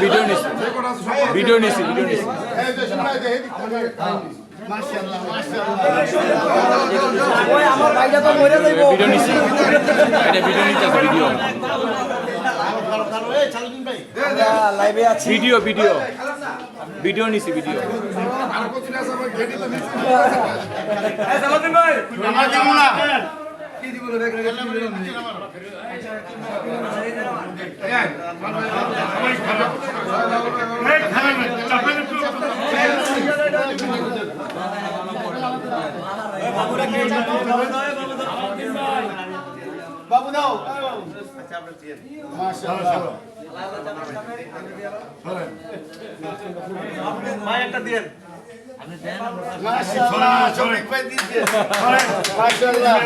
Video নিছি। Video নিছি। Video নিছি। ভিডিও নিছি। এটা ভিডিও নিতে ভিডিও লাইভে আছি। Video video. ভিডিও নিছি ভিডিও। বাবু দাও। মাশাআল্লাহ। শফিক ভাই মাশাআল্লাহ।